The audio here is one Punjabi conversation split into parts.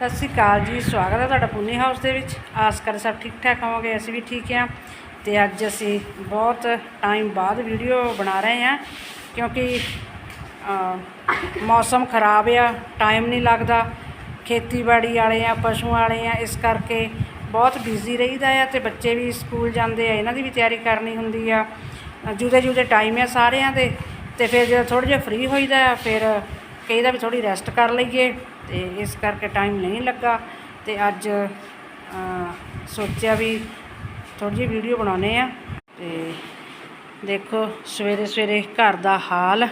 ਸਤਿ ਸ਼੍ਰੀ ਅਕਾਲ ਜੀ, ਸਵਾਗਤ ਹੈ ਤੁਹਾਡਾ ਪੁੰਨੀ ਹਾਊਸ ਦੇ ਵਿੱਚ। ਆਸ ਕਰ ਸਭ ਠੀਕ ਠਾਕ ਹੋਵੋਗੇ, ਅਸੀਂ ਵੀ ਠੀਕ ਹਾਂ। ਤੇ ਅੱਜ ਅਸੀਂ ਬਹੁਤ ਟਾਈਮ ਬਾਅਦ ਵੀਡੀਓ ਬਣਾ ਰਹੇ ਹਾਂ, ਕਿਉਂਕਿ ਮੌਸਮ ਖਰਾਬ ਆ, ਟਾਈਮ ਨਹੀਂ ਲੱਗਦਾ। ਖੇਤੀਬਾੜੀ ਵਾਲੇ ਆ ਪਸ਼ੂ ਵਾਲੇ ਆ, ਇਸ ਕਰਕੇ ਬਹੁਤ ਬਿਜ਼ੀ ਰਹੀਦਾ ਆ ਤੇ ਬੱਚੇ ਵੀ ਸਕੂਲ ਜਾਂਦੇ ਆ, ਇਹਨਾਂ ਦੀ ਵੀ ਤਿਆਰੀ ਕਰਨੀ ਹੁੰਦੀ ਆ। ਜੁਦੇ ਜੁਦੇ ਟਾਈਮ ਆ ਸਾਰਿਆਂ ਦੇ, ਤੇ ਫਿਰ ਜਦੋਂ ਥੋੜ੍ਹਾ ਜਿਹਾ ਫ੍ਰੀ ਹੋਈਦਾ ਫਿਰ ਕਈ ਦਾ ਵੀ ਥੋੜੀ ਰੈਸਟ ਕਰ ਲਈਏ। ਤੇ ਇਸ ਕਰਕੇ ਟਾਈਮ ਨਹੀਂ ਲੱਗਾ ਤੇ ਅੱਜ ਸੋਚਿਆ ਵੀ ਥੋੜੀ ਜਿਹੀ ਵੀਡੀਓ ਬਣਾਉਨੇ ਆ ਤੇ ਦੇਖੋ ਸਵੇਰੇ ਸਵੇਰੇ ਘਰ ਦਾ ਹਾਲ।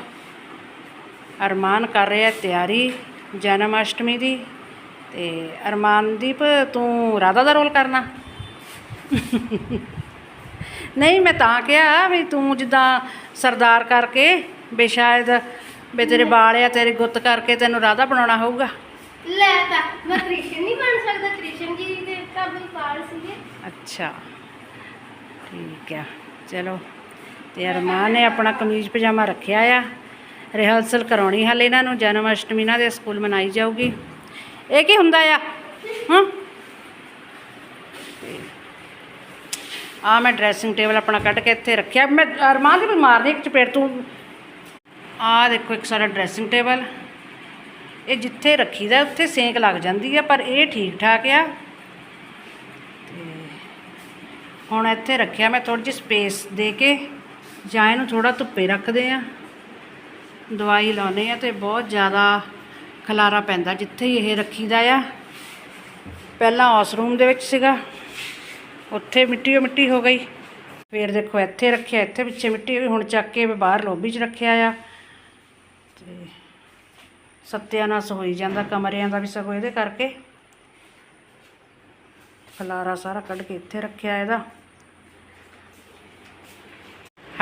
ਅਰਮਾਨ ਕਰ ਰਿਹਾ ਤਿਆਰੀ ਜਨਮ ਅਸ਼ਟਮੀ ਦੀ ਤੇ ਅਰਮਾਨਦੀਪ ਤੂੰ ਰਾਧਾ ਦਾ ਰੋਲ ਕਰਨਾ। ਨਹੀਂ ਮੈਂ ਤਾਂ ਕਿਹਾ ਵੀ ਤੂੰ ਜਿੱਦਾਂ ਸਰਦਾਰ ਕਰਕੇ ਵੀ ਸ਼ਾਇਦ ਵੀ ਤੇਰੇ ਵਾਲ ਆ ਤੇਰੇ ਗੁੱਤ ਕਰਕੇ ਤੈਨੂੰ ਰਾਧਾ ਬਣਾਉਣਾ ਹੋਊਗਾ। ਲੈ ਤਾਂ, ਮੈਂ ਕ੍ਰਿਸ਼ਨ ਨਹੀਂ ਬਣ ਸਕਦਾ। ਕ੍ਰਿਸ਼ਨ ਜੀ ਦੇ ਤਾਂ ਵੀ ਪਾਲ ਸੀਗੇ। ਅੱਛਾ। ਠੀਕ ਆ। ਚਲੋ, ਤੇ ਅਰਮਾਨ ਨੇ ਆਪਣਾ ਕਮੀਜ਼ ਪਜਾਮਾ ਰੱਖਿਆ ਆ। ਰਿਹਰਸਲ ਕਰਾਉਣੀ ਹਾਲੇ ਇਹਨਾਂ ਨੂੰ, ਜਨਮ ਅਸ਼ਟਮੀ ਇਹਨਾਂ ਦੇ ਸਕੂਲ ਮਨਾਈ ਜਾਊਗੀ। ਇਹ ਕੀ ਹੁੰਦਾ ਆ? ਹਾਂ? ਆ ਮੈਂ ਡਰੈਸਿੰਗ ਟੇਬਲ ਆਪਣਾ ਕੱਢ ਕੇ ਇੱਥੇ ਰੱਖਿਆ। ਮੈਂ ਅਰਮਾਨ ਦੀ ਵੀ ਮਾਰਦੀ ਇੱਕ ਚਪੇੜ ਤੂੰ। ਆ ਦੇਖੋ, ਇੱਕ ਸਾਡਾ ਡਰੈਸਿੰਗ ਟੇਬਲ ਇਹ ਜਿੱਥੇ ਰੱਖੀਦਾ, ਉੱਥੇ ਸੇਕ ਲੱਗ ਜਾਂਦੀ ਆ, ਪਰ ਇਹ ਠੀਕ ਠਾਕ ਆ ਹੁਣ ਇੱਥੇ ਰੱਖਿਆ ਮੈਂ ਥੋੜੀ ਜਿਹੀ ਸਪੇਸ ਦੇ ਕੇ, ਜਾਂ ਇਹਨੂੰ ਥੋੜਾ ਧੁੱਪੇ ਰੱਖਦੇ ਆ। ਦਵਾਈ ਲਾਉਨੇ ਆ ਤੇ ਬਹੁਤ ਜ਼ਿਆਦਾ ਖਲਾਰਾ ਪੈਂਦਾ ਜਿੱਥੇ ਹੀ ਇਹ ਰੱਖੀਦਾ ਆ। ਪਹਿਲਾਂ ਉਸ ਰੂਮ ਦੇ ਵਿੱਚ ਸੀਗਾ, ਉੱਥੇ ਮਿੱਟੀ ਓ ਮਿੱਟੀ ਹੋ ਗਈ। ਫਿਰ ਦੇਖੋ ਇੱਥੇ ਰੱਖਿਆ, ਇੱਥੇ ਪਿੱਛੇ ਮਿੱਟੀ ਹੋਈ ਹੁਣ ਚੱਕ ਕੇ ਬਾਹਰ ਲੋਬੀ 'ਚ ਰੱਖਿਆ ਆ। ਤੇ ਸੱਤਿਆਨਾਸ ਹੋਈ ਜਾਂਦਾ, ਕਮਰਿਆਂ ਦਾ ਵੀ ਸਗੋਂ ਇਹਦੇ ਕਰਕੇ। ਫਲਾਰਾ ਸਾਰਾ ਕੱਢ ਕੇ ਇੱਥੇ ਰੱਖਿਆ ਇਹਦਾ।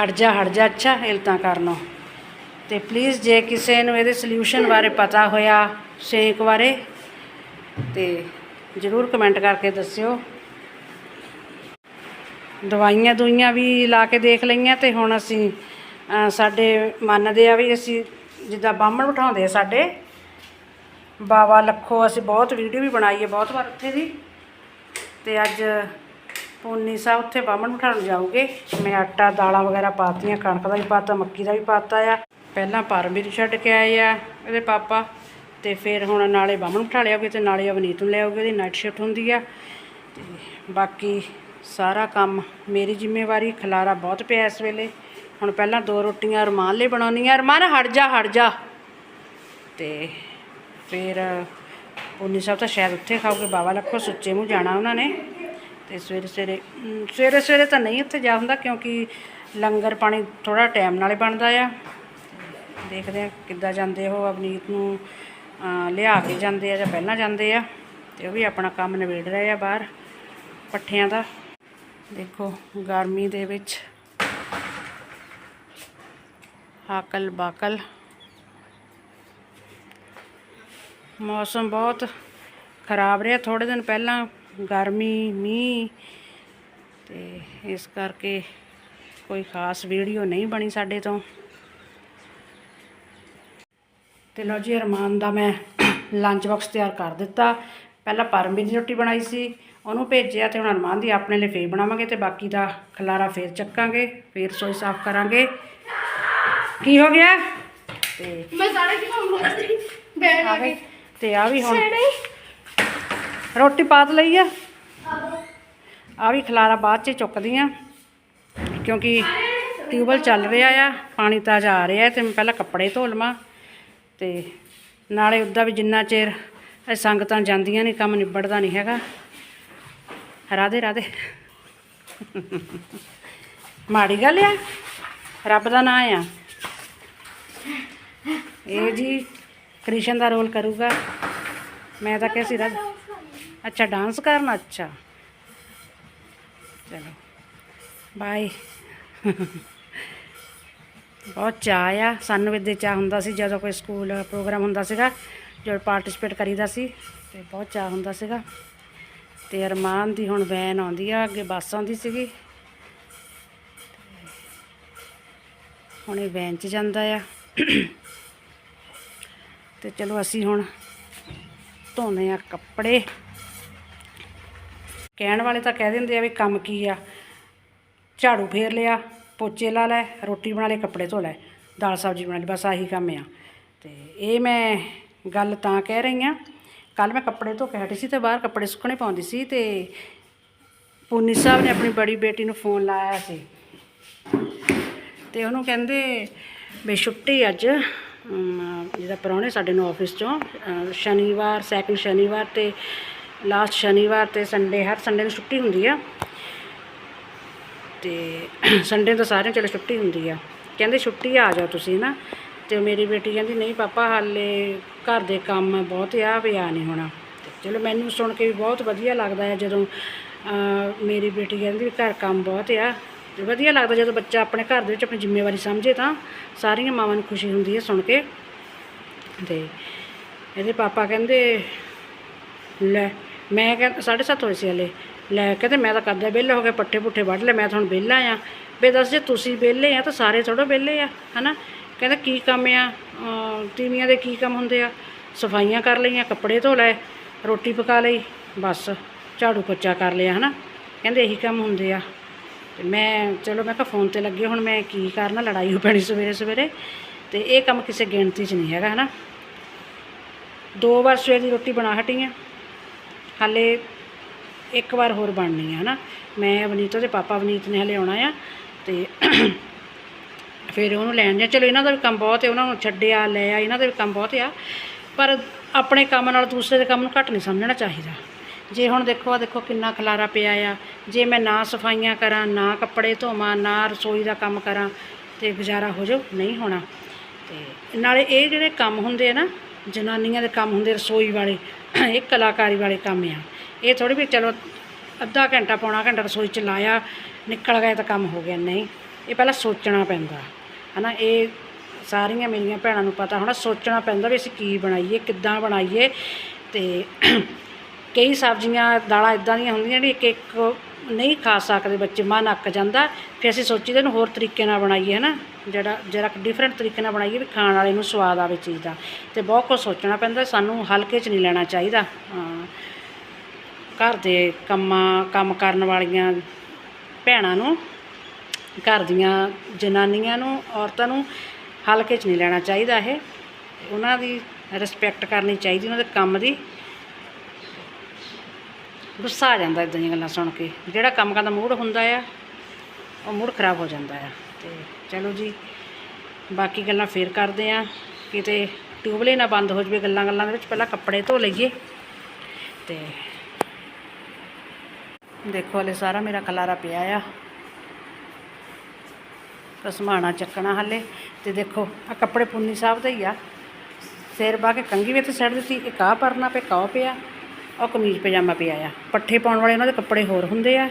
ਹਟ ਜਾ ਹਟ ਜਾ, ਅੱਛਾ ਇਲਤਾਂ ਕਰਨੋਂ ਤੇ ਪਲੀਜ਼ ਜੇ ਕਿਸੇ ਨੂੰ ਇਹਦੇ ਸੋਲੂਸ਼ਨ ਬਾਰੇ ਪਤਾ ਹੋਇਆ, ਸ਼ੇਕ ਬਾਰੇ, ਤੇ ਜਰੂਰ ਕਮੈਂਟ ਕਰਕੇ ਦੱਸਿਓ। ਦਵਾਈਆਂ ਦੁਈਆਂ ਵੀ ਲਾ ਕੇ ਦੇਖ ਲਈਆਂ ਤੇ ਹੁਣ ਅਸੀਂ ਸਾਡੇ ਮੰਨਦੇ ਆ ਵੀ ਅਸੀਂ ਜਿੱਦਾਂ ਬਾਹਮਣ ਬਿਠਾਉਂਦੇ ਆ ਸਾਡੇ। ਬਾਬਾ ਲੱਖੋ, ਅਸੀਂ ਬਹੁਤ ਵੀਡੀਓ ਵੀ ਬਣਾਈ ਹੈ ਬਹੁਤ ਵਾਰ ਉੱਥੇ ਦੀ। ਤੇ ਅੱਜ ਪੂਨੀ ਸਾਹਿਬ ਉੱਥੇ ਬਾਹਮਣ ਬਿਠਾਉਣ ਜਾਊਗੇ। ਮੈਂ ਆਟਾ, ਦਾਲਾਂ ਵਗੈਰਾ ਪਾਤੀਆਂ, ਕਣਕ ਦਾ ਵੀ ਪਾਤਾ, ਮੱਕੀ ਦਾ ਵੀ ਪਾਤਾ ਆ। ਪਹਿਲਾਂ ਪਰਮਵੀਰ ਛੱਡ ਕੇ ਆਏ ਆ ਇਹਦੇ ਪਾਪਾ। ਤੇ ਫਿਰ ਹੁਣ ਨਾਲੇ ਬਾਹਮਣ ਬਿਠਾ ਲਿਆਓਗੇ ਤੇ ਨਾਲੇ ਅਵਨੀਤ ਨੂੰ ਲਿਆਓਗੇ ਉਹਦੀ ਨਾਈਟ ਸ਼ਿਫਟ ਹੁੰਦੀ ਆ। ਤੇ ਬਾਕੀ ਸਾਰਾ ਕੰਮ ਮੇਰੀ ਜ਼ਿੰਮੇਵਾਰੀ, ਖਲਾਰਾ ਬਹੁਤ ਪਿਆ ਇਸ ਵੇਲੇ। ਹੁਣ ਪਹਿਲਾਂ ਦੋ ਰੋਟੀਆਂ ਅਰਮਾਨ ਲਈ ਬਣਾਉਣੀਆਂ ਅਰਮਾਨ ਹਟ ਜਾ ਹਟ ਜਾ। ਤੇ ਫਿਰ ਪੂਨੀ ਸਾਹਿਬ ਤਾਂ ਸ਼ਾਇਦ ਉੱਥੇ ਖਾਓਗੇ ਬਾਬਾ ਲੱਖੋ ਸੁੱਚੇ ਮੂੰਹ ਜਾਣਾ ਉਹਨਾਂ ਨੇ। ਤੇ ਸਵੇਰੇ ਸਵੇਰੇ ਸਵੇਰੇ ਸਵੇਰੇ ਤਾਂ ਨਹੀਂ ਉੱਥੇ ਜਾ ਹੁੰਦਾ ਕਿਉਂਕਿ ਲੰਗਰ ਪਾਣੀ ਥੋੜਾ ਟਾਈਮ ਨਾਲੇ ਬਣਦਾ ਆ। ਦੇਖਦੇ ਆ ਕਿੱਦਾਂ ਜਾਂਦੇ ਉਹ ਅਵਨੀਤ ਨੂੰ ਲਿਆ ਕੇ ਜਾਂਦੇ ਆ ਜਾਂ ਪਹਿਲਾਂ ਜਾਂਦੇ ਆ। ਤੇ ਉਹ ਵੀ ਆਪਣਾ ਕੰਮ ਨਿਬੇੜ ਰਹੇ ਆ ਬਾਹਰ ਪੱਠਿਆਂ ਦਾ। ਦੇਖੋ ਗਰਮੀ ਦੇ ਵਿੱਚ। ਹਾਕਲ ਬਾਕਲ ਮੌਸਮ ਬਹੁਤ ਖਰਾਬ ਰਿਹਾ। ਥੋੜੇ ਦਿਨ ਪਹਿਲਾਂ ਗਰਮੀ, ਮੀਂਹ ਤੇ ਇਸ ਕਰਕੇ ਕੋਈ ਖਾਸ ਵੀਡੀਓ ਨਹੀਂ ਬਣੀ ਸਾਡੇ ਤੋਂ। ਤੇ ਲਓ ਜੀ, ਅਰਮਾਨ ਦਾ ਮੈਂ ਲੰਚ ਬਾਕਸ ਤਿਆਰ ਕਰ ਦਿੱਤਾ। ਪਹਿਲਾਂ ਪਰਮੀ ਦੀ ਰੋਟੀ ਬਣਾਈ ਸੀ, ਉਹਨੂੰ ਭੇਜਿਆ ਤੇ ਹੁਣ ਅਰਮਾਨ ਦੀ ਆਪਣੇ ਲਈ ਫੇਰ ਬਣਾਵਾਂਗੇ ਤੇ ਬਾਕੀ ਦਾ ਖਲਾਰਾ ਫੇਰ ਚੱਕਾਂਗੇ, ਫੇਰ ਰਸੋਈ ਸਾਫ਼ ਕਰਾਂਗੇ। ਕੀ ਹੋ ਗਿਆ? ਤੇ ਮੈਂ ਸਾਰਾ ਕੀ ਕੰਮ ਕਰਦੀ ਬੈਠ ਆ ਗਈ ਤੇ ਆ ਵੀ ਹੁਣ। ਰੋਟੀ ਪਾਤ ਲਈ ਆ? ਆ ਵੀ ਖਲਾਰਾ ਬਾਅਦ ਚ ਚੁੱਕਦੀ ਆ। ਕਿਉਂਕਿ ਟਿਊਬਲ ਚੱਲ ਰਿਹਾ ਆ ਪਾਣੀ ਤਾਜ਼ਾ ਆ ਰਿਹਾ ਤੇ ਮੈਂ ਪਹਿਲਾਂ ਕੱਪੜੇ ਧੋ ਲਵਾਂ। ਤੇ ਨਾਲੇ ਉੱਦਾਂ ਵੀ ਜਿੰਨਾ ਚਿਰ ਇਹ ਸੰਗਤਾਂ ਜਾਂਦੀਆਂ ਨਹੀਂ ਕੰਮ ਨਿਬੜਦਾ ਨਹੀਂ ਹੈਗਾ। ਰਾਧੇ ਰਾਧੇ। ਮਾੜੀ ਗੱਲ ਆ ਰੱਬ ਦਾ ਨਾਂ ਆ। ਇਹ ਜੀ ਕ੍ਰਿਸ਼ਨ ਦਾ ਰੋਲ ਕਰੂਗਾ। ਮੈਂ ਤਾਂ ਕਿਹਾ ਸੀ ਰਾਧ ਅੱਛਾ ਡਾਂਸ ਕਰਨਾ? ਅੱਛਾ। ਚਲੋ। ਬਾਏ ਬਹੁਤ ਚਾਅ ਆ। ਸਾਨੂੰ ਵੀ ਦੇ ਚਾਅ ਹੁੰਦਾ ਸੀ ਜਦੋਂ ਕੋਈ ਸਕੂਲ ਪ੍ਰੋਗਰਾਮ ਹੁੰਦਾ ਸੀਗਾ, ਜਦੋਂ ਪਾਰਟਿਸਿਪੇਟ ਕਰੀਦਾ ਸੀ, ਤੇ ਬਹੁਤ ਚਾਅ ਹੁੰਦਾ ਸੀਗਾ। ਤੇ ਅਰਮਾਨ ਦੀ ਹੁਣ ਵੈਨ ਆਉਂਦੀ ਆ, ਅੱਗੇ ਬੱਸ ਆਉਂਦੀ ਸੀਗੀ। ਹੁਣ ਇਹ ਵੈਨ 'ਚ ਜਾਂਦਾ ਆ। ਤੇ ਚਲੋ ਅਸੀਂ ਹੁਣ ਧੋਨੇ ਆ ਕੱਪੜੇ। ਕਹਿਣ ਵਾਲੇ ਤਾਂ ਕਹਿ ਦਿੰਦੇ ਆ ਵੀ ਕੰਮ ਕੀ ਆ। ਝਾੜੂ ਫੇਰ ਲਿਆ, ਪੋਚੇ ਲਾ ਲੈ, ਰੋਟੀ ਬਣਾ ਲਈ, ਕੱਪੜੇ ਧੋ ਲੈ, ਦਾਲ ਸਬਜ਼ੀ ਬਣਾ ਲਈ, ਬਸ ਆਹੀ ਕੰਮ ਆ। ਤੇ ਇਹ ਮੈਂ ਗੱਲ ਤਾਂ ਕਹਿ ਰਹੀ ਆ ਕੱਲ ਮੈਂ ਕੱਪੜੇ ਧੋ ਕੇ ਹਟੀ ਸੀ ਤੇ ਬਾਹਰ ਕੱਪੜੇ ਸੁੱਕਣੇ ਪਾਉਂਦੀ ਸੀ ਤੇ ਪੂਨੀ ਸਾਹਿਬ ਨੇ ਆਪਣੀ ਬੜੀ ਬੇਟੀ ਨੂੰ ਫੋਨ ਲਾਇਆ ਸੀ। ਤੇ ਉਹਨੂੰ ਕਹਿੰਦੇ ਵੀ ਛੁੱਟੀ ਅੱਜ। ਜਿਹਦਾ ਪ੍ਰਾਹੁਣੇ ਸਾਡੇ ਨੂੰ ਆਫਿਸ ਚੋਂ ਸ਼ਨੀਵਾਰ ਸੈਕਿੰਡ ਸ਼ਨੀਵਾਰ ਤੇ ਲਾਸਟ ਸ਼ਨੀਵਾਰ ਤੇ ਸੰਡੇ ਹਰ ਸੰਡੇ ਨੂੰ ਛੁੱਟੀ ਹੁੰਦੀ ਆ। ਤੇ ਸੰਡੇ ਤੋਂ ਸਾਰਿਆਂ ਚਲੋ ਛੁੱਟੀ ਹੁੰਦੀ ਆ। ਕਹਿੰਦੇ ਛੁੱਟੀ ਆ ਜਾਓ ਤੁਸੀਂ ਨਾ। ਤੇ ਮੇਰੀ ਬੇਟੀ ਕਹਿੰਦੀ, ਨਹੀਂ ਪਾਪਾ, ਹਾਲੇ ਘਰ ਦੇ ਕੰਮ ਬਹੁਤ ਆ, ਵੀ ਆ ਨਹੀਂ ਹੋਣਾ। ਤੇ ਚਲੋ ਮੈਨੂੰ ਸੁਣ ਕੇ ਵੀ ਬਹੁਤ ਵਧੀਆ ਲੱਗਦਾ ਹੈ ਜਦੋਂ ਮੇਰੀ ਬੇਟੀ ਕਹਿੰਦੀ ਵੀ ਘਰ ਕੰਮ ਬਹੁਤ ਆ। ਵਧੀਆ ਲੱਗਦਾ ਜਦੋਂ ਬੱਚਾ ਆਪਣੇ ਘਰ ਦੇ ਵਿੱਚ ਆਪਣੀ ਜ਼ਿੰਮੇਵਾਰੀ ਸਮਝੇ ਤਾਂ ਸਾਰੀਆਂ ਮਾਵਾਂ ਨੂੰ ਖੁਸ਼ੀ ਹੁੰਦੀ ਹੈ ਸੁਣ ਕੇ। ਤੇ ਇਹਦੇ ਪਾਪਾ ਕਹਿੰਦੇ, ਲੈ ਮੈਂ ਕਹਿੰਦਾ ਸਾਢੇ ਸੱਤ ਹੋਏ ਸੀ ਹਲੇ। ਲੈ ਕਹਿੰਦੇ ਮੈਂ ਤਾਂ ਕਰਦਾ ਵਿਹਲਾ ਹੋ ਗਿਆ ਪੱਠੇ ਪੁੱਠੇ ਵੱਢ ਲੈ ਮੈਂ ਤਾਂ ਹੁਣ ਵਿਹਲਾ ਆ। ਵੀ ਦੱਸ ਜੇ ਤੁਸੀਂ ਵਿਹਲੇ ਆ ਤਾਂ ਸਾਰੇ ਥੋੜਾ ਵਿਹਲੇ ਆ, ਹਨਾ? ਕਹਿੰਦਾ ਕੀ ਕੰਮ ਆ? ਅਹ ਤੀਵੀਆਂ ਦੇ ਕੀ ਕੰਮ ਹੁੰਦੇ ਆ? ਸਫਾਈਆਂ ਕਰ ਲਈਆਂ, ਕੱਪੜੇ ਧੋ ਲਏ, ਰੋਟੀ ਪਕਾ ਲਈ, ਬਸ ਝਾੜੂ ਪੋਚਾ ਕਰ ਲਿਆ, ਹਨਾ? ਕਹਿੰਦੇ ਇਹੀ ਕੰਮ ਹੁੰਦੇ ਆ। ਤੇ ਮੈਂ, ਚਲੋ ਮੈਂ ਕਿਹਾ ਫੋਨ ਤੇ ਲੱਗੇ, ਹੁਣ ਮੈਂ ਕੀ ਕਰਨਾ, ਲੜਾਈ ਹੋ ਪੈਣੀ ਸਵੇਰੇ ਸਵੇਰੇ। ਤੇ ਇਹ ਕੰਮ ਕਿਸੇ ਗਿਣਤੀ 'ਚ ਨਹੀਂ ਹੈਗਾ, ਹਨਾ? ਦੋ ਵਾਰ ਸਵੇਰ ਦੀ ਰੋਟੀ ਬਣਾ ਹਟੀ ਆ। ਹਾਲੇ ਇੱਕ ਵਾਰ ਹੋਰ ਬਣਨੀ ਆ, ਹਨਾ? ਮੈਂ ਅਵਨੀਤ ਦੇ ਪਾਪਾ ਅਵਨੀਤ ਨੇ ਹਲੇ ਆਉਣਾ ਆ, ਤੇ ਫਿਰ ਉਹਨੂੰ ਲੈਣ ਜਾ। ਚਲੋ, ਇਹਨਾਂ ਦਾ ਵੀ ਕੰਮ ਬਹੁਤ ਹੈ ਉਹਨਾਂ ਨੂੰ ਛੱਡਿਆ, ਲੈ ਆ, ਇਹਨਾਂ ਦਾ ਵੀ ਕੰਮ ਬਹੁਤ ਆ। ਪਰ ਆਪਣੇ ਕੰਮ ਨਾਲ ਦੂਸਰੇ ਦੇ ਕੰਮ ਨੂੰ ਘੱਟ ਨਹੀਂ ਸਮਝਣਾ ਚਾਹੀਦਾ। ਜੇ ਹੁਣ ਦੇਖੋ ਆ ਦੇਖੋ ਕਿੰਨਾ ਖਲਾਰਾ ਪਿਆ ਆ। ਜੇ ਮੈਂ ਨਾ ਸਫਾਈਆਂ ਕਰਾਂ, ਨਾ ਕੱਪੜੇ ਧੋਵਾਂ, ਨਾ ਰਸੋਈ ਦਾ ਕੰਮ ਕਰਾਂ, ਤੇ ਗੁਜ਼ਾਰਾ ਹੋ ਜਾਊ, ਨਹੀਂ ਹੋਣਾ। ਤੇ ਨਾਲੇ ਇਹ ਜਿਹੜੇ ਕੰਮ ਹੁੰਦੇ ਆ ਨਾ, ਜਨਾਨੀਆਂ ਦੇ ਕੰਮ ਹੁੰਦੇ ਰਸੋਈ ਵਾਲੇ, ਇਹ ਕਲਾਕਾਰੀ ਵਾਲੇ ਕੰਮ ਆ। ਇਹ ਥੋੜੀ ਵੀ ਚਲੋ, ਅੱਧਾ ਘੰਟਾ ਪੌਣਾ ਘੰਟਾ ਰਸੋਈ ਚ ਲਾਇਆ, ਨਿਕਲ ਗਏ ਤਾਂ ਕੰਮ ਹੋ ਗਿਆ, ਨਹੀਂ। ਇਹ ਪਹਿਲਾਂ ਸੋਚਣਾ ਪੈਂਦਾ, ਹਨਾ। ਇਹ ਸਾਰੀਆਂ ਮੇਰੀਆਂ ਭੈਣਾਂ ਨੂੰ ਪਤਾ ਹੋਣਾ, ਸੋਚਣਾ ਪੈਂਦਾ ਵੀ ਅਸੀਂ ਕੀ ਬਣਾਈਏ, ਕਿੱਦਾਂ ਬਣਾਈਏ, ਤੇ ਕਈ ਸਬਜ਼ੀਆਂ, ਦਾਲਾਂ ਇਦਾਂ ਦੀਆਂ ਹੁੰਦੀਆਂ ਨੇ ਇੱਕ ਇੱਕ ਨਹੀਂ ਖਾ ਸਕਦੇ, ਬੱਚੇ ਮਨ ਅੱਕ ਜਾਂਦਾ। ਫਿਰ ਅਸੀਂ ਸੋਚੀਦਾ ਇਹਨੂੰ ਹੋਰ ਤਰੀਕੇ ਨਾਲ ਬਣਾਈਏ ਹੈ ਨਾ ਜਿਹੜਾ ਜਿਹੜਾ ਡਿਫਰੈਂਟ ਤਰੀਕੇ ਨਾਲ ਬਣਾਈਏ ਵੀ ਖਾਣ ਵਾਲੇ ਨੂੰ ਸਵਾਦ ਆਵੇ ਚੀਜ਼ ਦਾ। ਤੇ ਬਹੁਤ ਕੁਝ ਸੋਚਣਾ ਪੈਂਦਾ, ਸਾਨੂੰ ਹਲਕੇ 'ਚ ਨਹੀਂ ਲੈਣਾ ਚਾਹੀਦਾ। ਘਰ ਦੇ ਕੰਮਾਂ, ਕੰਮ ਕਰਨ ਵਾਲੀਆਂ ਭੈਣਾਂ ਨੂੰ, ਘਰ ਦੀਆਂ ਜਨਾਨੀਆਂ ਨੂੰ, ਔਰਤਾਂ ਨੂੰ ਹਲਕੇ 'ਚ ਨਹੀਂ ਲੈਣਾ ਚਾਹੀਦਾ ਇਹ। ਉਹਨਾਂ ਦੀ ਰਿਸਪੈਕਟ ਕਰਨੀ ਚਾਹੀਦੀ, ਉਹਨਾਂ ਦੇ ਕੰਮ ਦੀ। ਗੁੱਸਾ ਆ ਜਾਂਦਾ ਇਦਾਂ ਦੀਆਂ ਗੱਲਾਂ ਸੁਣ ਕੇ, ਜਿਹੜਾ ਕੰਮ ਕਰਨ ਦਾ ਮੂਡ ਹੁੰਦਾ ਆ, ਉਹ ਮੂਡ ਖਰਾਬ ਹੋ ਜਾਂਦਾ ਆ। ਤੇ ਚਲੋ ਜੀ, ਬਾਕੀ ਗੱਲਾਂ ਫੇਰ ਕਰਦੇ ਆ। ਕਿਤੇ ਟਿਊਬਲੇ ਨਾ ਬੰਦ ਹੋ ਜਵੇ ਗੱਲਾਂ ਗੱਲਾਂ ਦੇ ਵਿੱਚ, ਪਹਿਲਾਂ ਕੱਪੜੇ ਧੋ ਲਈਏ। ਤੇ ਦੇਖੋ ਹਲੇ ਸਾਰਾ ਮੇਰਾ ਖਲਾਰਾ ਪਿਆ ਆ। ਕਸਮਾਣਾ ਚੱਕਣਾ ਹਲੇ। ਤੇ ਦੇਖੋ ਆ ਕੱਪੜੇ ਪੁੰਨੀ ਸਾਹਿਬ ਦਾ ਹੀ ਆ। ਸਿਰ ਬਾ ਕੇ ਕੰਗੀ ਵੀ ਇੱਥੇ ਸੱਟ ਦਿੱਤੀ, ਇੱਕ ਆਹ ਪਰਨਾ ਪੇ ਕਾਹ ਪਿਆ। ਉਹ ਕਮੀਜ਼ ਪਜਾਮਾ ਪਿਆ ਆ। ਪੱਠੇ ਪਾਉਣ ਵਾਲੇ ਉਹਨਾਂ ਦੇ ਕੱਪੜੇ ਹੋਰ ਹੁੰਦੇ ਆ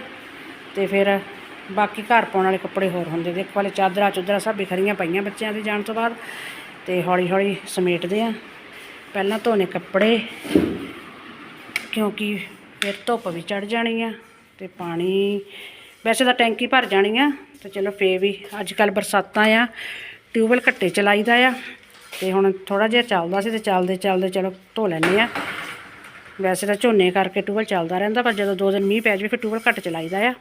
ਤੇ ਫਿਰ ਬਾਕੀ ਘਰ ਪਾਉਣ ਵਾਲੇ ਕੱਪੜੇ ਹੋਰ ਹੁੰਦੇ। ਦੇਖੋ ਵਾਲੇ ਚਾਦਰਾਂ ਚੁਦਰਾਂ ਸਭ ਬਿਖਰੀਆਂ ਪਈਆਂ ਬੱਚਿਆਂ ਦੇ ਜਾਣ ਤੋਂ ਬਾਅਦ ਤੇ ਹੌਲੀ ਹੌਲੀ ਸਮੇਟਦੇ ਆ। ਪਹਿਲਾਂ ਧੋਨੇ ਕੱਪੜੇ, ਕਿਉਂਕਿ ਫਿਰ ਧੁੱਪ ਵੀ ਚੜ ਜਾਣੀ ਆ ਤੇ ਪਾਣੀ ਵੈਸੇ ਤਾਂ ਟੈਂਕੀ ਭਰ ਜਾਣੀ ਆ ਤੇ ਚਲੋ ਫੇ ਵੀ ਅੱਜ ਕੱਲ ਬਰਸਾਤਾਂ ਆ, ਟਿਊਬਵੈਲ ਘੱਟੇ ਚਲਾਈਦਾ ਆ ਤੇ ਹੁਣ ਥੋੜਾ ਜਿਹਾ ਚੱਲਦਾ ਸੀ ਤੇ ਚੱਲਦੇ ਚੱਲਦੇ ਚਲੋ ਧੋ ਲੈਂਦੇ ਆ। ਵੈਸੇ ਤਾਂ ਝੋਨੇ ਕਰਕੇ ਟਿਊਬਵੈਲ ਚੱਲਦਾ ਰਹਿੰਦਾ, ਪਰ ਜਦੋਂ ਦੋ ਦਿਨ ਮੀਂਹ ਪੈ ਜਾਵੇ ਫਿਰ ਟਿਊਬਵੈਲ ਘੱਟ ਚਲਾਈਦਾ ਆ।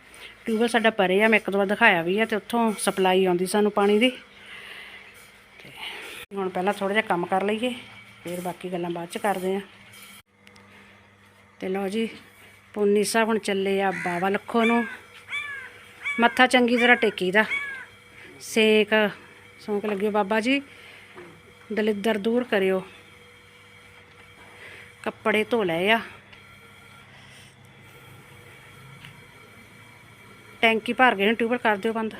ਟਿਊਬਵੈਲ ਸਾਡਾ ਪਰੇ ਆ, ਮੈਂ ਇੱਕ ਦੋ ਵਾਰ ਦਿਖਾਇਆ ਵੀ ਆ ਤੇ ਉੱਥੋਂ ਸਪਲਾਈ ਆਉਂਦੀ ਸਾਨੂੰ ਪਾਣੀ ਦੀ। ਤੇ ਹੁਣ ਪਹਿਲਾਂ ਥੋੜਾ ਜਿਹਾ ਕੰਮ ਕਰ ਲਈਏ, ਫਿਰ ਬਾਕੀ ਗੱਲਾਂ ਬਾਅਦ ਚ ਕਰਦੇ ਆ। ਤੇ ਲਓ ਜੀ, ਪੁੰਨੀ ਸਾਹਿਬ ਹੁਣ ਚੱਲੇ ਆ ਬਾਬਾ ਲੱਖੋ ਨੂੰ। ਮੱਥਾ ਚੰਗੀ ਤਰ੍ਹਾਂ ਟੇਕੀ ਦਾ ਸੇਕ, ਸੌਂਕ ਲੱਗਿਓ ਬਾਬਾ ਜੀ, ਦਲਿੱਦਰ ਦੂਰ ਕਰਿਓ। ਕੱਪੜੇ ਧੋ ਲਏ ਆ ਟੈਂਕੀ ਭਰ ਗਏ ਨੇ ਟਿਊਬਲ ਕਰ ਦਿਓ ਬੰਦ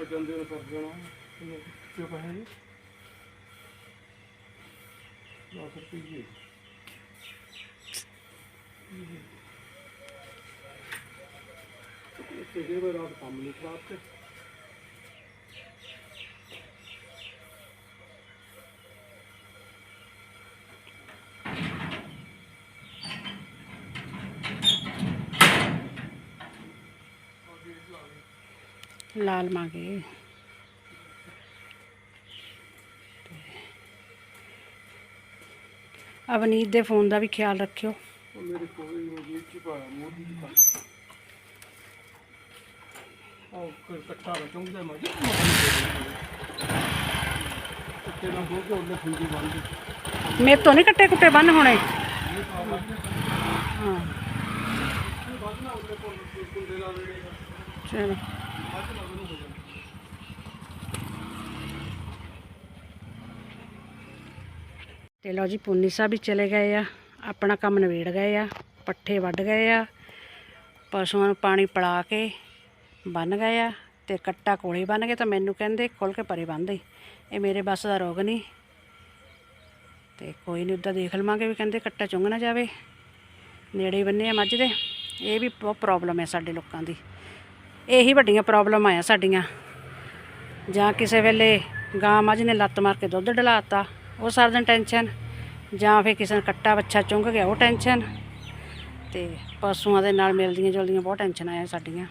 ਲਾਲ ਮਾਂਗੇ। ਅਵਨੀਤ ਦੇ ਫੋਨ ਦਾ ਵੀ ਖਿਆਲ ਰੱਖਿਓ। ਮੇਰੇ ਕੋਲ ਹੀ ਜੇਬ ਚ ਪਾਇਆ ਮੋਦੀ ਦੀ ਉਹ ਕਰ ਕੱਟਾ ਬਚੂੰਗਾ ਮੈਂ ਕੁੱਤੇ ਨਾਲ ਹੋ ਕੇ ਉਹਨੇ ਫੁੰਦੀ ਬੰਦ ਮੇਰੇ ਤੋਂ ਨਹੀਂ ਕੱਟੇ ਕੁੱਟੇ ਬੰਨ ਹੋਣੇ? ਹਾਂ। ਚਲੋ। ਤੇ ਲਓ ਜੀ, ਪੁੰਨੀ ਸਾਹਿਬ ਵੀ ਚਲੇ ਗਏ ਆ, ਆਪਣਾ ਕੰਮ ਨਵੇੜ ਗਏ ਆ, ਪੱਠੇ ਵੱਢ ਗਏ ਆ, ਪਸ਼ੂਆਂ ਨੂੰ ਪਾਣੀ ਪਿਲਾ ਕੇ ਬੰਨ ਗਏ ਆ ਤੇ ਕੱਟਾ ਕੋਲੇ ਬੰਨ ਗਏ ਤਾਂ ਮੈਨੂੰ ਕਹਿੰਦੇ ਖੋਲ ਕੇ ਪਰੇ ਬੰਨ ਦੇ, ਇਹ ਮੇਰੇ ਬੱਸ ਦਾ ਰੋਗ ਨਹੀਂ। ਤੇ ਕੋਈ ਨਹੀਂ, ਉੱਦਾਂ ਦੇਖ ਲਵਾਂਗੇ ਵੀ ਕਹਿੰਦੇ ਕੱਟਾ ਚੁੰਗ ਨਾ ਜਾਵੇ। ਨੇੜੇ ਹੀ ਬੰਨੇ ਆ ਮੱਝ ਦੇ, ਇਹ ਵੀ ਬਹੁਤ ਪ੍ਰੋਬਲਮ ਹੈ ਸਾਡੇ ਲੋਕਾਂ ਦੀ। ਇਹੀ ਵੱਡੀਆਂ ਪ੍ਰੋਬਲਮ ਆਇਆ ਸਾਡੀਆਂ। ਜਾਂ ਕਿਸੇ ਵੇਲੇ ਗਾਂ ਮੱਝ ਨੇ ਲੱਤ ਮਾਰ ਕੇ ਦੁੱਧ ਡਲਾਤਾ ਉਹ ਸਾਰਾ ਦਿਨ ਟੈਨਸ਼ਨ ਜਾਂ ਫਿਰ ਕਿਸੇ ਨੂੰ ਕੱਟਾ ਬੱਚਾ ਚੁੰਗ ਗਿਆ, ਉਹ ਟੈਨਸ਼ਨ ਤੇ ਪਸ਼ੂਆਂ ਦੇ ਨਾਲ ਮਿਲਦੀਆਂ ਜੁਲਦੀਆਂ ਬਹੁਤ ਟੈਨਸ਼ਨ ਆਇਆ ਸਾਡੀਆਂ।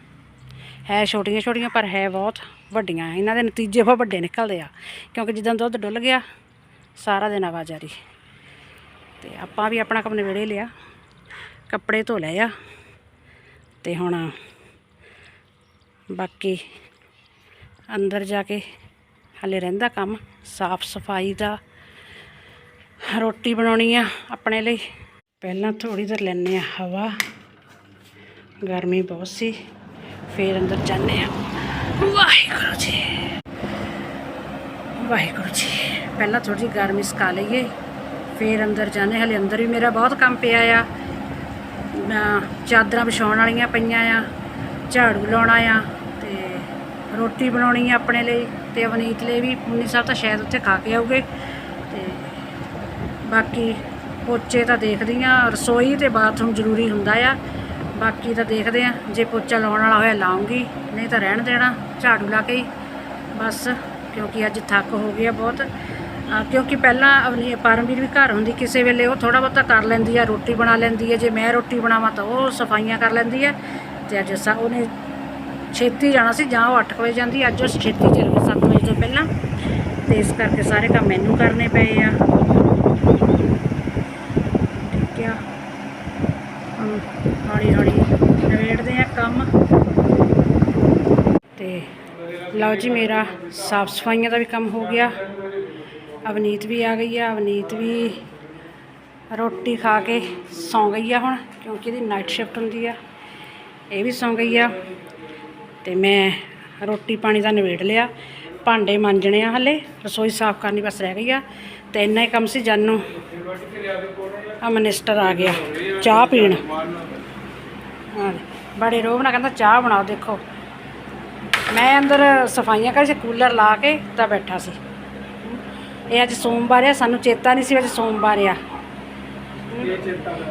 ਹੈ ਛੋਟੀਆਂ ਛੋਟੀਆਂ, ਪਰ ਹੈ ਬਹੁਤ ਵੱਡੀਆਂ। ਇਹਨਾਂ ਦੇ ਨਤੀਜੇ ਬਹੁਤ ਵੱਡੇ ਨਿਕਲਦੇ ਆ। ਕਿਉਂਕਿ ਜਿੱਦਾਂ ਦੁੱਧ ਡੁੱਲ ਗਿਆ, ਸਾਰਾ ਦਿਨ ਆਵਾਜ਼ਾਰੀ। ਤੇ ਆਪਾਂ ਵੀ ਆਪਣਾ ਕੰਮ ਨਿਬੇੜੇ ਲਿਆ। ਕੱਪੜੇ ਧੋ ਲਏ ਆ। ਤੇ ਹੁਣ ਬਾਕੀ ਅੰਦਰ ਜਾ ਕੇ ਹਲੇ ਰਹਿੰਦਾ ਕੰਮ, ਸਾਫ਼ ਸਫ਼ਾਈ ਦਾ, ਰੋਟੀ ਬਣਾਉਣੀ ਆ ਆਪਣੇ ਲਈ। ਪਹਿਲਾਂ ਥੋੜੀ ਦੇਰ ਲੈਣੇ ਆ ਹਵਾ, ਗਰਮੀ ਬਹੁਤ ਸੀ, ਫੇਰ ਅੰਦਰ ਜਾਂਦੇ ਆ ਵਾਹਿਗੁਰੂ ਜੀ। ਵਾਹਿਗੁਰੂ ਜੀ। ਪਹਿਲਾਂ ਥੋੜੀ ਜਿਹੀ ਗਰਮੀ ਸਕਾ ਲਈਏ, ਫੇਰ ਅੰਦਰ ਜਾਣੇ ਹਲੇ ਅੰਦਰ ਵੀ ਮੇਰਾ ਬਹੁਤ ਕੰਮ ਪਿਆ ਆ। ਚਾਦਰਾਂ ਵਿਛਾਉਣ ਵਾਲੀਆਂ ਪਈਆਂ ਆ। ਝਾੜੂ ਲਾਉਣਾ ਆ ਤੇ ਰੋਟੀ ਬਣਾਉਣੀ ਆ ਆਪਣੇ ਲਈ ਤੇ ਅਵਨੀਤ ਲਈ ਵੀ। ਪੁੰਨੀ ਸਾਹਿਬ ਤਾਂ ਸ਼ਾਇਦ ਉੱਥੇ ਖਾ ਕੇ ਆਉਗੇ ਤੇ ਬਾਕੀ ਪੋਚੇ ਤਾਂ ਦੇਖਦੀ ਆ, ਰਸੋਈ ਤੇ ਬਾਥਰੂਮ ਜ਼ਰੂਰੀ ਹੁੰਦਾ ਆ। ਬਾਕੀ ਤਾਂ ਦੇਖਦੇ ਆ, ਜੇ ਪੋਚਾ ਲਾਉਣ ਵਾਲਾ ਹੋਇਆ ਲਾਉਂਗੀ, ਨਹੀਂ ਤਾਂ ਰਹਿਣ ਦੇਣਾ, ਝਾੜੂ ਲਾ ਕੇ ਹੀ। ਬਸ, ਕਿਉਂਕਿ ਅੱਜ ਥੱਕ ਹੋ ਗਿਆ ਬਹੁਤ। ਕਿਉਂਕਿ ਪਹਿਲਾਂ ਅਵਨੀ, ਪਰਮਵੀਰ ਵੀ ਘਰ ਹੁੰਦੀ ਕਿਸੇ ਵੇਲੇ, ਉਹ ਥੋੜਾ ਬਹੁਤਾ ਕਰ ਲੈਂਦੀ ਆ, ਰੋਟੀ ਬਣਾ ਲੈਂਦੀ ਹੈ ਜੇ ਮੈਂ ਰੋਟੀ ਬਣਾਵਾਂ ਤਾਂ ਉਹ ਸਫਾਈਆਂ ਕਰ ਲੈਂਦੀ ਹੈ ਤੇ ਅੱਜ ਸਾ ਉਹਨੇ ਛੇਤੀ ਜਾਣਾ ਸੀ, ਜਾਂ ਉਹ 8 ਵਜੇ ਜਾਂਦੀ, ਅੱਜ ਉਹ ਛੇਤੀ ਚਲ ਗਈ 7 ਵਜੇ ਤੋਂ ਪਹਿਲਾਂ। ਤੇ ਇਸ ਕਰਕੇ ਸਾਰੇ ਕੰਮ ਮੈਨੂੰ ਕਰਨੇ ਪਏ ਆ। ਠੀਕ ਆ। ਹੁਣ ਹੌਲੀ ਹੌਲੀ ਨਵੇੜਦੇ ਆ ਕੰਮ। ਤੇ ਲਓ ਜੀ, ਮੇਰਾ ਸਾਫ਼ ਸਫਾਈਆਂ ਦਾ ਵੀ ਕੰਮ ਹੋ ਗਿਆ। ਅਵਨੀਤ ਵੀ ਆ ਗਈ ਆ। ਅਵਨੀਤ ਵੀ ਰੋਟੀ ਖਾ ਕੇ ਸੌਂ ਗਈ ਆ ਹੁਣ, ਕਿਉਂਕਿ ਇਹਦੀ ਨਾਈਟ ਸ਼ਿਫਟ ਹੁੰਦੀ ਆ। ਇਹ ਵੀ ਸੌਂ ਗਈ ਆ। ਤੇ ਮੈਂ ਰੋਟੀ ਪਾਣੀ ਦਾ ਨਿਬੇੜ ਲਿਆ। ਭਾਂਡੇ ਮਾਂਜਣੇ ਆ ਹਲੇ, ਰਸੋਈ ਸਾਫ਼ ਕਰਨੀ ਬਸ ਰਹਿ ਗਈ ਆ। ਤੇ ਇੰਨਾ ਹੀ ਕੰਮ ਸੀ ਜਾਨੂੰ। ਆ ਮਨਿਸਟਰ ਆ ਗਿਆ, ਚਾਹ ਪੀਣ। ਬੜੇ ਰੋਬ ਨਾਲ ਕਹਿੰਦਾ ਚਾਹ ਬਣਾਓ, ਦੇਖੋ। ਮੈਂ ਅੰਦਰ ਸਫਾਈਆਂ ਕਰ ਸੀ, ਕੂਲਰ ਲਾ ਕੇ ਤਾਂ ਬੈਠਾ ਸੀ। ਇਹ ਅੱਜ ਸੋਮਵਾਰ ਆ, ਸਾਨੂੰ ਚੇਤਾ ਨਹੀਂ ਸੀ ਅੱਜ ਸੋਮਵਾਰ ਆ।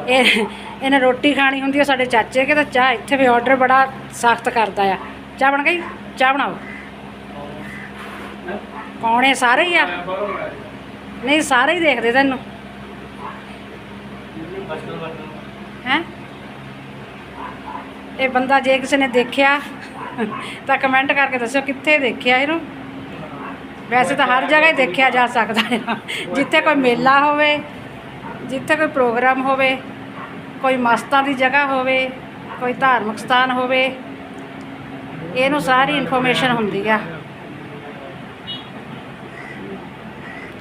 ਇਹ ਇਹਨੇ ਰੋਟੀ ਖਾਣੀ ਹੁੰਦੀ ਆ ਸਾਡੇ ਚਾਚੇ, ਕੇ ਤਾਂ ਚਾਹ ਇੱਥੇ ਵੀ ਆਰਡਰ ਬੜਾ ਸਖਤ ਕਰਦਾ ਆ। ਚਾਹ ਬਣ ਗਈ? ਚਾਹ ਬਣਾਓ। ਕੌਣੇ ਸਾਰੇ ਹੀ ਆ? ਨਹੀਂ, ਸਾਰੇ ਹੀ ਦੇਖਦੇ ਤੈਨੂੰ। ਹੈ? ਇਹ ਬੰਦਾ ਜੇ ਕਿਸੇ ਨੇ ਦੇਖਿਆ, ਤਾਂ ਕਮੈਂਟ ਕਰਕੇ ਦੱਸਿਓ ਕਿੱਥੇ ਦੇਖਿਆ ਇਹਨੂੰ। ਵੈਸੇ ਤਾਂ ਹਰ ਜਗ੍ਹਾ ਹੀ ਦੇਖਿਆ ਜਾ ਸਕਦਾ ਹੈ ਜਿੱਥੇ ਕੋਈ ਮੇਲਾ ਹੋਵੇ ਜਿੱਥੇ ਕੋਈ ਪ੍ਰੋਗਰਾਮ ਹੋਵੇ ਕੋਈ ਮਸਤਾਂ ਦੀ ਜਗ੍ਹਾ ਹੋਵੇ ਕੋਈ ਧਾਰਮਿਕ ਸਥਾਨ ਹੋਵੇ ਇਹਨੂੰ ਸਾਰੀ ਇਨਫੋਰਮੇਸ਼ਨ ਹੁੰਦੀ ਆ।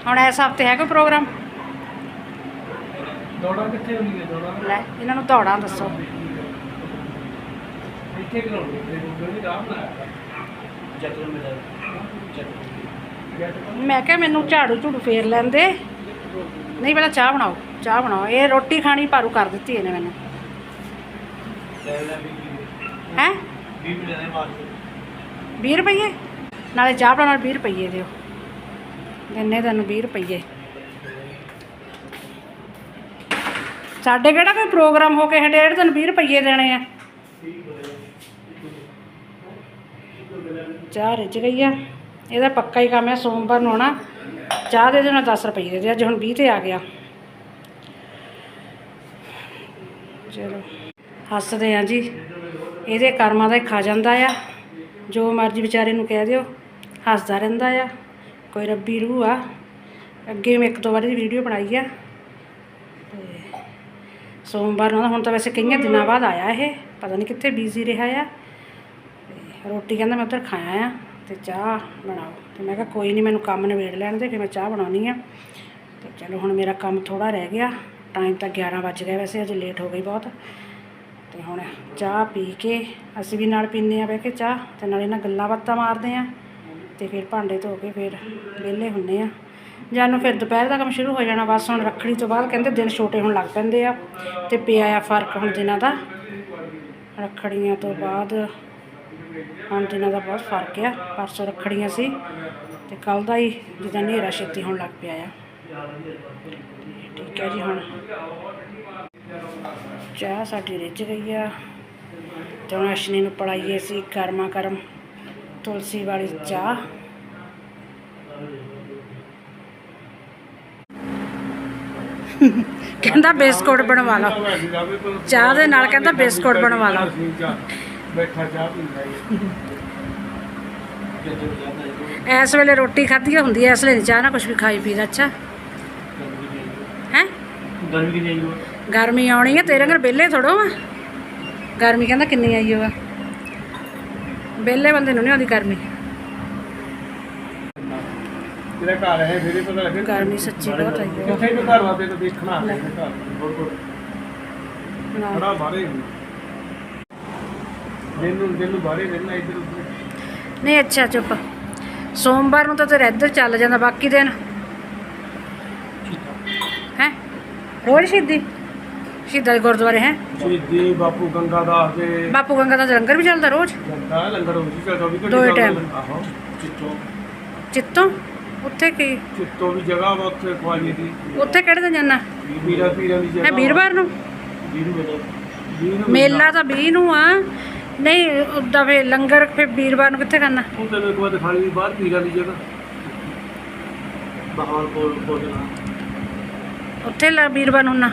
ਹੁਣ ਇਸ ਹਫ਼ਤੇ ਹੈ ਕੋਈ ਪ੍ਰੋਗਰਾਮ? ਦੌੜਾ ਕਿੱਥੇ ਹੁੰਦੀ ਹੈ ਦੌੜਾ? ਲੈ ਇਹਨਾਂ ਨੂੰ ਦੌੜਾਂ ਦੱਸੋ। ਇੱਥੇ ਕਰਾਉਂਦੇ ਨੇ ਗੁਰਦੁਆਰੇ ਰਾਮ ਨਾਲ ਜਤਨ ਮਿਲਦਾ ਜਤਨ ਮੈਂ ਕਿਹਾ ਮੈਨੂੰ ਝਾੜੂ ਝੂੜੂ ਫੇਰ ਲੈਂਦੇ ਨਹੀਂ, ਪਹਿਲਾਂ ਚਾਹ ਬਣਾਓ ਚਾਹ ਬਣਾਓ। ਇਹ ਰੋਟੀ ਖਾਣੀ ਭਾਰੂ ਕਰ ਦਿੱਤੀ ਇਹਨੇ ਮੈਨੂੰ। ਹੈ? 20 ਮਿੰਟ ਦੇ ਬਾਅਦ 20 ਰੁਪਏ ਨਾਲੇ ਚਾਹ ਬਣਾਉਣ ਨਾਲ 20 ਰੁਪਏ ਦਿਓ। ਦਿੰਨੇ ਤੈਨੂੰ 20 ਰੁਪਏ ਸਾਡੇ ਕਿਹੜਾ ਕੋਈ ਪ੍ਰੋਗਰਾਮ ਹੋ ਕੇ ਹਟੇ? ਜਿਹੜੇ ਤੈਨੂੰ 20 ਰੁਪਏ ਦੇਣੇ ਆ। ਚਾਹ ਰਿੱਝ ਗਈ ਆ। ਇਹਦਾ ਪੱਕਾ ਹੀ ਕੰਮ ਹੈ ਸੋਮਵਾਰ ਨੂੰ ਆਉਣਾ। ਚਾਹ ਦੇ ਦੇਣਾ 10 ਰੁਪਏ ਦੇ ਦੇ, ਅੱਜ ਹੁਣ 20 ਤੇ ਆ ਗਿਆ। ਚਲੋ, ਹੱਸਦੇ ਆ ਜੀ। ਇਹਦੇ ਕਰਮਾਂ ਦਾ ਹੀ ਖਾ ਜਾਂਦਾ ਆ। ਜੋ ਮਰਜ਼ੀ ਵਿਚਾਰੇ ਨੂੰ ਕਹਿ ਦਿਓ, ਹੱਸਦਾ ਰਹਿੰਦਾ ਆ। ਕੋਈ ਰੱਬੀ ਰੂਹ ਆ। ਅੱਗੇ ਮੈਂ ਇੱਕ ਦੋ ਵਾਰੀ ਦੀ ਵੀਡੀਓ ਬਣਾਈ ਆ। ਤੇ ਸੋਮਵਾਰ ਨੂੰ ਹੁਣ ਤਾਂ ਵੈਸੇ ਕਈਆਂ ਦਿਨਾਂ ਬਾਅਦ ਆਇਆ ਇਹ, ਪਤਾ ਨਹੀਂ ਕਿੱਥੇ ਬੀਜ਼ੀ ਰਿਹਾ ਆ। ਤੇ ਰੋਟੀ ਕਹਿੰਦਾ ਮੈਂ ਉੱਧਰ ਖਾਇਆ ਆ, ਤੇ ਚਾਹ ਬਣਾਓ। ਤੇ ਮੈਂ ਕਿਹਾ ਕੋਈ ਨਹੀਂ ਮੈਨੂੰ ਕੰਮ ਨਿਬੇੜ ਲੈਣ ਦੇ, ਫਿਰ ਮੈਂ ਚਾਹ ਬਣਾਉਣੀ ਆ। ਤੇ ਚਲੋ ਹੁਣ ਮੇਰਾ ਕੰਮ ਥੋੜਾ ਰਹਿ ਗਿਆ ਟਾਈਮ ਤਾਂ 11 ਵੱਜ ਗਿਆ ਵੈਸੇ ਅਜੇ ਲੇਟ ਹੋ ਗਈ ਬਹੁਤ। ਤੇ ਹੁਣ ਚਾਹ ਪੀ ਕੇ ਅਸੀਂ ਵੀ ਨਾਲ ਪੀਂਦੇ ਆ ਬਹਿ ਕੇ ਚਾਹ, ਤੇ ਨਾਲੇ ਨਾਲ ਗੱਲਾਂ ਬਾਤਾਂ ਮਾਰਦੇ ਆ ਤੇ ਫਿਰ ਭਾਂਡੇ ਧੋ ਕੇ ਫਿਰ ਵਿਹਲੇ ਹੁੰਨੇ ਆ ਜਾਨੂੰ ਫਿਰ ਦੁਪਹਿਰ ਦਾ ਕੰਮ ਸ਼ੁਰੂ ਹੋ ਜਾਣਾ, ਬਸ ਹੁਣ ਰੱਖੜੀ ਤੋਂ ਬਾਅਦ ਕਹਿੰਦੇ ਦਿਨ ਛੋਟੇ ਹੋਣ ਲੱਗ ਪੈਂਦੇ ਆ। ਤੇ ਪਿਆ ਆ ਫ਼ਰਕ ਹੁਣ ਦਿਨਾਂ ਦਾ। ਰੱਖੜੀਆਂ ਤੋਂ ਬਾਅਦ ਹੁਣ ਦਿਨਾਂ ਦਾ ਬਹੁਤ ਫ਼ਰਕ ਆ, ਪਰਸੋਂ ਰੱਖੜੀਆਂ ਸੀ ਤੇ ਕੱਲ ਦਾ ਹੀ ਜਿੱਦਾਂ ਹਨੇਰਾ ਛੇਤੀ ਹੋਣ ਲੱਗ ਪਿਆ ਆ। ਠੀਕ ਹੈ ਜੀ ਹੁਣ। ਚਾਹ ਸਾਡੀ ਰਿੱਝ ਗਈ ਆ। ਤੇ ਹੁਣ ਅਸ਼ਨੀ ਨੂੰ ਪੜਾਈਏ ਸੀ ਗਰਮਾ ਗਰਮ ਤੁਲਸੀ ਵਾਲੀ ਚਾਹ। ਕਹਿੰਦਾ ਬਿਸਕੁਟ ਬਣਵਾ ਲਓ। ਚਾਹ ਦੇ ਨਾਲ ਕਹਿੰਦਾ ਬਿਸਕੁਟ ਬਣਵਾ ਲਓ। ਬੈਠਾ ਚਾਹ ਪੀਂਦਾ ਜੀ। ਇਸ ਵੇਲੇ ਰੋਟੀ ਖਾਧੀ ਹੁੰਦੀ ਐ ਇਸ ਲਈ ਚਾਹ ਨਾ ਕੁਝ ਵੀ ਖਾਈ ਪੀਦਾ ਅੱਛਾ। ਹੈ? ਗਰਮੀ ਕਿੰਨੀ ਆਈ ਗਰਮੀ ਆਉਣੀ ਹੈ ਤੇਰੇ ਘਰ ਵਿਹਲੇ ਥੋੜੋ ਆ ਗਰਮੀ ਕਹਿੰਦਾ ਕਿੰਨੀ ਆਈ ਹੋਆ ਵਿਹਲੇ ਬੰਦੇ ਨੂੰ ਨਹੀਂ ਆਉਂਦੀ ਗਰਮੀ। ਤੇਰਾ ਘਰ ਹੈ ਫਿਰ ਹੀ ਪਤਾ ਲੱਗੇ। ਗਰਮੀ ਸੱਚੀ ਬਹੁਤ ਆਈ ਹੋਆ ਕਿੱਥੇ ਵੀ ਘਰ ਵਾਤੇ ਤਾਂ ਦੇਖਣਾ ਹੈ ਘਰ। ਬੜਾ ਬਾਰੇ ਦਿਨ ਨੂੰ ਦਿਨ ਨੂੰ ਬਾਰੇ ਰਹਿਣਾ ਇੱਧਰ ਉੱਧਰ। ਨਹੀਂ ਅੱਛਾ ਚੁੱਪ। ਸੋਮਵਾਰ ਨੂੰ ਤਾਂ ਤੇਰਾ ਇੱਧਰ ਚੱਲ ਜਾਂਦਾ ਬਾਕੀ ਦਿਨ। ਹੈ? ਰੋਜ਼ ਸ਼ਹੀਦੀ? ਸ਼ਹੀਦਾਂ ਦੇ ਗੁਰਦੁਆਰੇ ਹੈ? ਸ਼ਹੀਦੀ ਬਾਪੂ ਗੰਗਾ ਦਾਸ ਦੇ। ਬਾਪੂ ਗੰਗਾ ਦਾ ਲੰਗਰ ਵੀ ਚੱਲਦਾ ਰੋਜ਼? ਜਨਤਾ ਲੰਗਰ ਹੋ ਜੀ ਚੱਲਦਾ ਵੀ ਦੋਏ time। ਆਹੋ ਚਿੱਤੋ। ਚਿੱਤੋਂ? ਉੱਥੇ ਕੀ? ਚਿੱਤੋ ਵੀ ਜਗ੍ਹਾ ਵਾ ਉੱਥੇ ਖਵਾਜੀ ਦੀ। ਉੱਥੇ ਕਿਹੜੇ ਦਿਨ ਜਾਣਾ? ਵੀਰਾ ਪੀਰਾਂ ਦੀ ਜਗ੍ਹਾ। ਹੈ ਵੀਰਵਾਰ ਨੂੰ? ਵੀਰੂ ਮੇਲਾ ਤਾਂ 20 ਨੂੰ ਆ। ਨਹੀਂ ਉਦਾਂ ਫੇ ਲੰਗਰ ਫੇ ਵੀਰਵਾਰ ਨੂੰ ਕਿੱਥੇ ਕਰਨਾ? ਉਹ ਤੈਨੂੰ ਇੱਕ ਵਾਰ ਦਿਖਾਣੀ ਵੀ ਬਾਹਰ ਪੀਰਾਂ ਦੀ ਜਗ੍ਹਾ। ਬਹਾਲ ਕੋਲ ਕੋਲ ਨਾ। ਉੱਥੇ ਲਾ ਵੀਰਵਾਰ ਨੂੰ ਨਾ।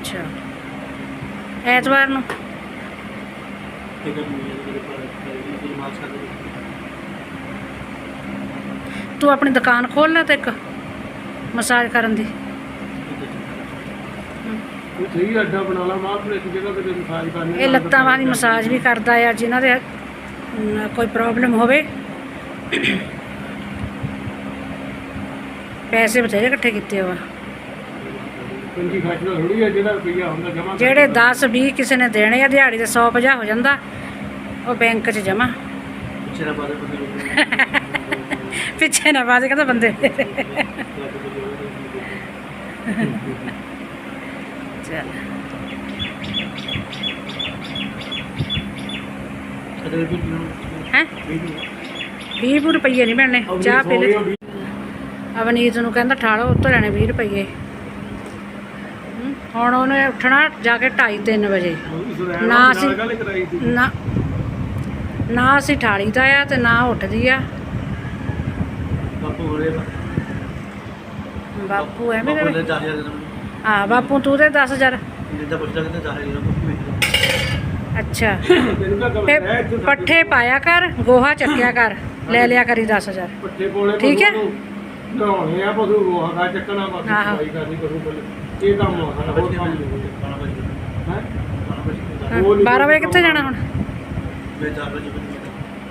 ਅੱਛਾ। ਐਤਵਾਰ ਨੂੰ। ਮੇਰੇ ਪਰ ਤੂੰ ਆਪਣੀ ਦੁਕਾਨ ਖੋਲ ਲੈ ਤੇ ਇੱਕ ਮਸਾਜ ਕਰਨ ਦੀ। ਉਹ ਸਹੀ ਅੱਡਾ ਬਣਾ ਲਾ ਮਾਲ ਇੱਕ ਜਗ੍ਹਾ ਤੇ ਮਸਾਜ ਕਰਨੀ ਇਹ ਲੱਤਾਂ ਵਾਲੀ ਮਸਾਜ ਵੀ ਕਰਦਾ ਆ ਜਿਨ੍ਹਾਂ ਦੇ ਅਮ, ਕੋਈ ਪ੍ਰੋਬਲਮ ਹੋਵੇ। ਪੈਸੇ ਬਥੇਰੇ ਇਕੱਠੇ ਕੀਤੇ ਪੰਜੀ ਥੋੜੀ ਹੈ ਜਿਹੜਾ ਰੁਪਈਆ ਹੁੰਦਾ ਜਮਾ ਜਿਹੜੇ 10 20 ਕਿਸੇ ਨੇ ਦੇਣੇ ਆ ਦਿਹਾੜੀ ਦੇ 150 ਹੋ ਜਾਂਦਾ ਉਹ ਬੈਂਕ 'ਚ ਜਮਾ ਪਿੱਛੇ ਨਾ ਬਾਦੇ ਬੰਦੇ ਪਿੱਛੇ ਨਾ ਬਾਜ ਕਹਿੰਦਾ ਬੰਦੇ। ਚੱਲ ਕਦੇ ਵੀ ਹੈ 20 ਰੁਪਏ ਨਹੀਂ ਮਿਲਣੇ ਚਾਹ ਪੀ ਲੈ। ਅਵਨੀਤ ਨੂੰ ਕਹਿੰਦਾ ਠਾਲੋ ਉੱਤੋਂ ਲੈਣੇ 20 ਰੁਪਏ ਹਮ, ਹੁਣ ਉਹਨੇ ਉੱਠਣਾ ਜਾ ਕੇ 2:30 3 ਵਜੇ। ਨਾ ਸੀ। ਨਾ ਨਾ ਅਸੀਂ ਠਾਲੀ ਦਾ ਆ ਤੇ ਨਾ ਉੱਠਦੀ ਆ। ਬਾਪੂ ਐਵੇਂ ਹਾਂ ਬਾਪੂ ਤੂੰ ਦੇ 10000 ਜਿੱਦਾਂ ਪੁੱਛਦਾ ਕਿਤੇ ਚਾਹੀਏ ਨਾ ਬਾਪੂ ਅੱਛਾ। ਤੈਨੂੰ ਤਾਂ ਪੱਠੇ ਪਾਇਆ ਕਰ ਗੋਹਾ ਚੱਕਿਆ ਕਰ ਲੈ ਲਿਆ ਕਰੀ 10000 ਪੱਠੇ ਕੋਲੇ ਠੀਕ ਹੈ? ਨਹਾਉਣੇ ਆ ਪਸ਼ੂ ਗੋਹਾ ਖਾ ਚੱਕਣਾ ਆਹੋ। ਸਫ਼ਾਈ ਕਰਨੀ ਪਸ਼ੂ ਕੋਲੇ। ਇਹ ਕੰਮ ਆ ਸਾਡਾ ਹੋਰ ਕੰਮ ਨਹੀਂ ਹੈ? 12 ਵਜੇ ਕਿੱਥੇ ਜਾਣਾ ਹੁਣ?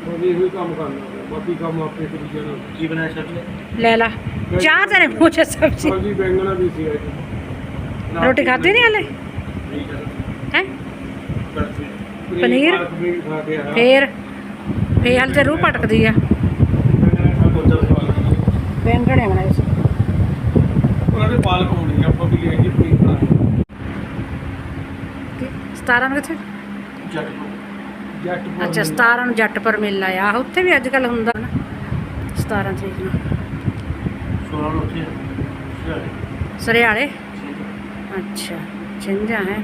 ਉਹਦੀ ਇਹੋ ਹੀ ਕੰਮ ਕਰਨਾ ਬਾਕੀ ਕੰਮ ਆਪੇ ਕਰੀ ਜਾਣਾ। ਕੀ ਬਣਾਇਆ ਸਬਜ਼ੀ? ਲੈ ਲਾ। ਚਾਹ ਤੇਰੇ ਮੂੰਹ 'ਚ ਸਬਜ਼ੀ। ਸਬਜ਼ੀ ਬੈਂਗਣਾ ਵੀ ਸੀ ਅੱਜ। ਰੋਟੀ ਖਾਧੀ ਨਹੀਂ। ਹਲੇ? ਹੈ? ਪਨੀਰ? ਕੇ ਫੇਰ? ਫੇਰ ਹਲ ਤੇ ਰੂਹ ਭਟਕਦੀ ਆ। ਬੈਂਗਣੇ ਬਣਾਏ ਸੀ। ਉਹਨਾਂ ਦੇ ਪਾਲਕ ਹੋਣੀ ਆ, ਆਪਾਂ ਵੀ ਲੈ ਜੀ ਪਨੀਰ ਬਣਾ ਕੇ। ਕਿ? 17 ਨੂੰ ਕਿੱਥੇ? ਜੱਟ ਅੱਛਾ 17 ਨੂੰ ਜੱਟ ਪਰ ਮੇਲਾ ਆ ਆਹ ਉੱਥੇ ਵੀ ਅੱਜ ਕੱਲ ਹੁੰਦਾ ਨਾ। 17 ਤਰੀਕ ਨੂੰ। ਸੋਲਾਂ ਨੂੰ ਉੱਥੇ ਸਰਿਆਲੇ ਅੱਛਾ ਛਿੰਝਾਂ ਹੈ।